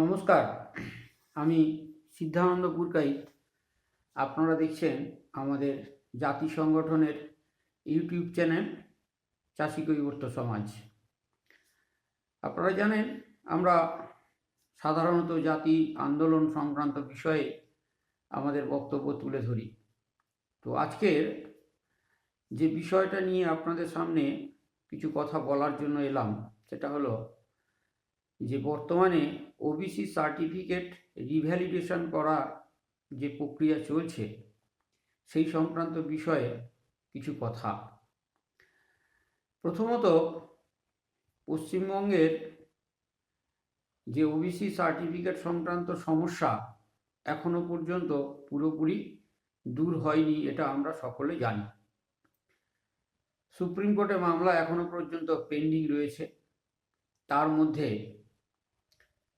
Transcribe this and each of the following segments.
নমস্কার, আমি সিদ্ধানন্দ পুরকাইত আপনারা দেখছেন আমাদের জাতি সংগঠনের ইউটিউব চ্যানেল চাষি কৈবর্ত সমাজ। আপনারা জানেন, আমরা সাধারণত জাতি আন্দোলন সংক্রান্ত বিষয়ে আমাদের বক্তব্য তুলে ধরি। তো আজকের যে বিষয়টা নিয়ে আপনাদের সামনে কিছু কথা বলার জন্য এলাম, সেটা হলো যে বর্তমানে ওবিসি সার্টিফিকেট রিভ্যালিডেশন করার যে প্রক্রিয়া চলছে, সেই সংক্রান্ত বিষয়ে কিছু কথা। প্রথমত, পশ্চিমবঙ্গের যে ওবিসি সার্টিফিকেট সংক্রান্ত সমস্যা এখনও পর্যন্ত পুরোপুরি দূর হয়নি, এটা আমরা সকলে জানি। সুপ্রিম কোর্টে মামলা এখনও পর্যন্ত পেন্ডিং রয়েছে। তার মধ্যে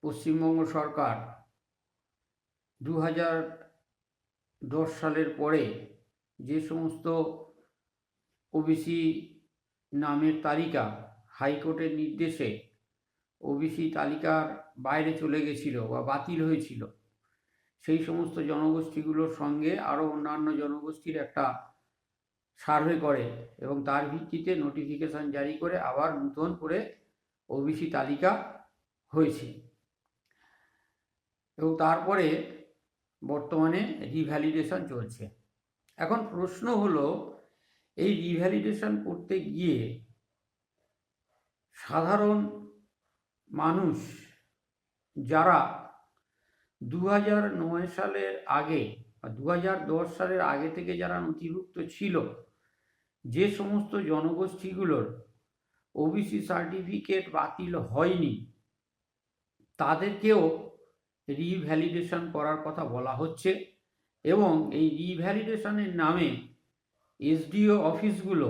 পশ্চিমবঙ্গ সরকার দু দশ সালের পরে যে সমস্ত ওবিসি নামের তালিকা হাইকোর্টের নির্দেশে ওবিসি তালিকার বাইরে চলে গেছিল বা বাতিল হয়েছিল, সেই সমস্ত জনগোষ্ঠীগুলোর সঙ্গে আরও অন্যান্য জনগোষ্ঠীর একটা সার্ভে করে এবং তার ভিত্তিতে নোটিফিকেশন জারি করে আবার নতুন করে ওবিসি তালিকা হয়েছে। এবং তারপরে বর্তমানে রিভ্যালিডেশন চলছে। এখন প্রশ্ন হলো, এই রিভ্যালিডেশন করতে গিয়ে সাধারণ মানুষ যারা দু নয় সালের আগে বা দু দশ সালের আগে থেকে যারা নথিভুক্ত ছিল, যে সমস্ত জনগোষ্ঠীগুলোর ওবিসি সার্টিফিকেট বাতিল হয়নি, তাদেরকেও রিভ্যালিডেশন করার কথা বলা হচ্ছে এবং এই রিভ্যালিডেশনের নামে এসডিও অফিসগুলো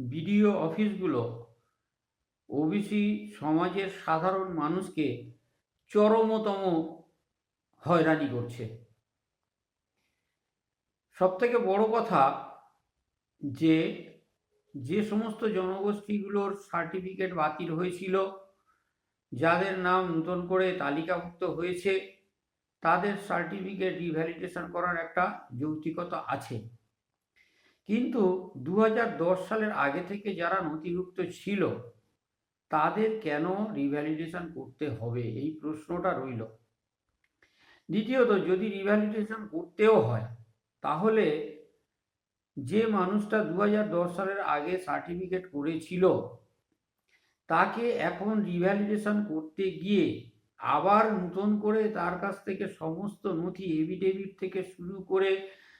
বিডিও অফিসগুলো ওবিসি সমাজের সাধারণ মানুষকে চরমতম হয়রানি করছে। সবথেকে বড় কথা যে যে সমস্ত জনগোষ্ঠীগুলোর সার্টিফিকেট বাতিল হয়েছিল যাদের নাম নতুন করে তালিকাভুক্ত হয়েছে, তাদের সার্টিফিকেট রিভ্যালিডেশন করার একটা যৌক্তিকতা আছে। কিন্তু দু হাজার দশ সালের আগে থেকে যারা নথিভুক্ত ছিল, তাদের কেন রিভ্যালিডেশন করতে হবে? এই প্রশ্নটা রইল। দ্বিতীয়ত, যদি রিভ্যালিডেশন করতেও হয়, তাহলে যে মানুষটা দু হাজার দশ সালের আগে সার্টিফিকেট করেছিল তাকে এখন রিভ্যালিডেশন করতে গিয়ে আবার নতুন করে তার কাছ থেকে সমস্ত নথি এভিডেভিট থেকে শুরু করে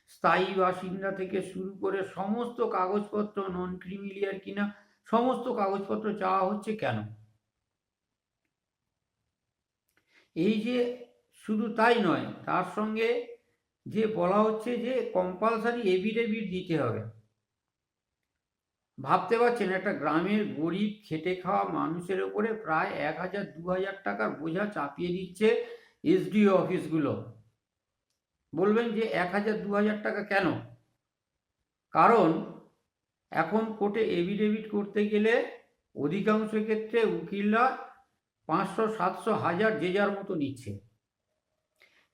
স্থায়ী বাসিন্দা থেকে শুরু করে সমস্ত কাগজপত্র নন ক্রিমিলিয়ার কিনা, সমস্ত কাগজপত্র চাওয়া হচ্ছে কেন? এই যে শুধু তাই নয়, তার সঙ্গে যে বলা হচ্ছে যে কম্পালসারি এভিডেভিট দিতে হবে। ভাবতে পারছেন, একটা গ্রামের গরিব খেটে খাওয়া মানুষের ওপরে প্রায় এক হাজার, দু হাজার টাকার বোঝা চাপিয়ে দিচ্ছে এসডিও অফিসগুলো বলবেন যে এক হাজার, দু হাজার টাকা কেন? কারণ এখন কোর্টে এভিডেভিট করতে গেলে অধিকাংশ ক্ষেত্রে উকিলরা পাঁচশো, সাতশো, হাজার যে যার মতো নিচ্ছে।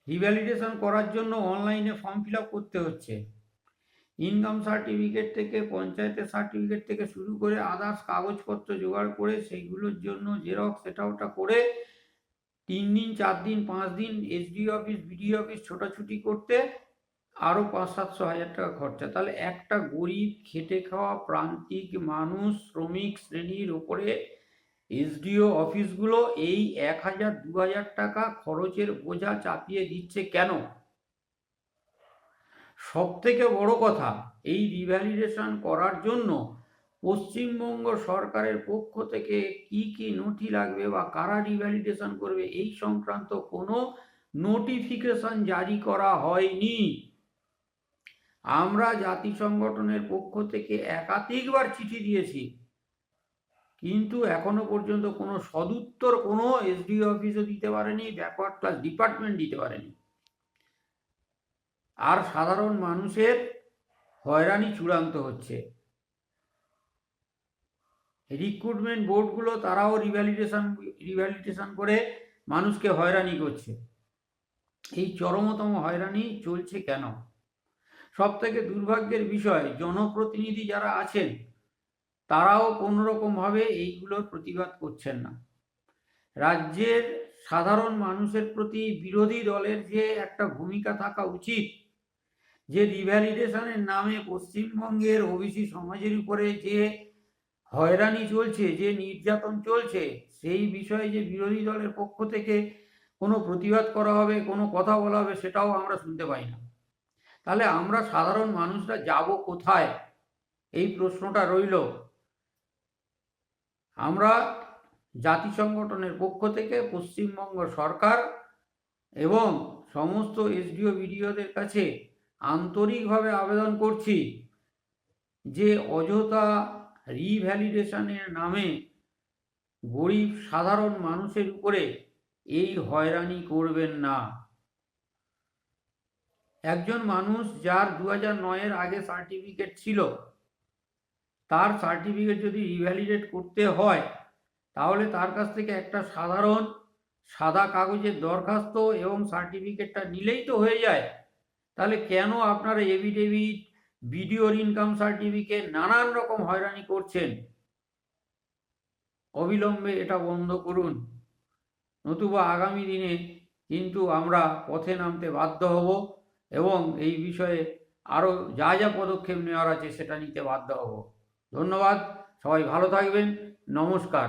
রিভ্যালিডেশন করার জন্য অনলাইনে ফর্ম ফিল করতে হচ্ছে। ইনকাম সার্টিফিকেট থেকে, পঞ্চায়েতের সার্টিফিকেট থেকে শুরু করে আদার্স কাগজপত্র জোগাড় করে সেইগুলোর জন্য জেরক্স এটা ওটা করে তিন দিন, চার দিন, পাঁচ দিন এসডি অফিস বিডিও অফিস ছোটাছুটি করতে আরও পাঁচ, সাতশো, হাজার টাকা খরচা। তাহলে একটা গরিব, খেটে খাওয়া, প্রান্তিক মানুষ, শ্রমিক শ্রেণির ওপরে এসডিও অফিসগুলো এই এক হাজার, দু হাজার টাকা খরচের বোঝা চাপিয়ে দিচ্ছে কেন? সব থেকে বড় কথা, এই রিভ্যালিডেশন করার জন্য পশ্চিমবঙ্গ সরকারের পক্ষ থেকে কি কি নথি লাগবে বা কারা রিভ্যালিডেশন করবে, এই সংক্রান্ত কোনো নোটিফিকেশন জারি করা হয়নি। আমরা জাতি সংগঠনের পক্ষ থেকে একাধিকবার চিঠি দিয়েছি, কিন্তু এখনও পর্যন্ত কোনো সদুত্তর কোনো এসডিও অফিসও দিতে পারেনি ক্লাস ডিপার্টমেন্ট দিতে পারেনি। আর সাধারণ মানুষের হয়রানি চূড়ান্ত হচ্ছে। রিক্রুটমেন্ট বোর্ডগুলো তারাও রিভ্যালিডেশন রিভ্যালিডেশন করে মানুষকে হয়রানি করছে। এই চরমতম হয়রানি চলছে কেন? সব থেকে দুর্ভাগ্যের বিষয়, জনপ্রতিনিধি যারা আছেন, তারাও কোনোরকমভাবে এইগুলোর প্রতিবাদ করছেন না। রাজ্যের সাধারণ মানুষের প্রতি বিরোধী দলের যে একটা ভূমিকা থাকা উচিত যে রিভ্যালিডেশনের নামে পশ্চিমবঙ্গের ওবিসি সমাজের উপরে যে হয়রানি চলছে, যে নির্যাতন চলছে, সেই বিষয়ে যে বিরোধী দলের পক্ষ থেকে কোনো প্রতিবাদ করা হবে, কোনো কথা বলা হবে, সেটাও আমরা শুনতে পাই না। তাহলে আমরা সাধারণ মানুষরা যাব কোথায়? এই প্রশ্নটা রইল। আমরা জাতি সংগঠনের পক্ষ থেকে, পশ্চিমবঙ্গ সরকার এবং সমস্ত এসডিও বিডিওদের কাছে আন্তরিকভাবে আবেদন করছি যে অযথা রিভ্যালিডেশনের নামে গরিব সাধারণ মানুষের উপরে এই হয়রানি করবেন না। একজন মানুষ যার দু হাজার নয়ের আগে সার্টিফিকেট ছিল, তার সার্টিফিকেট যদি রিভ্যালিডেট করতে হয়, তাহলে তার কাছ থেকে একটা সাধারণ সাদা কাগজের দরখাস্ত এবং সার্টিফিকেটটা নিলেই তো হয়ে যায়। তাহলে কেন আপনারা এভিডেভিট, বিডিওর ইনকাম সার্টিফিকেট নানান রকম হয়রানি করছেন? অবিলম্বে এটা বন্ধ করুন। নতুবা আগামী দিনে কিন্তু আমরা পথে নামতে বাধ্য হব এবং এই বিষয়ে আরও যা যা পদক্ষেপ নেওয়ার আছে সেটা নিতে বাধ্য হব। ধন্যবাদ, সবাই ভালো থাকবেন, নমস্কার।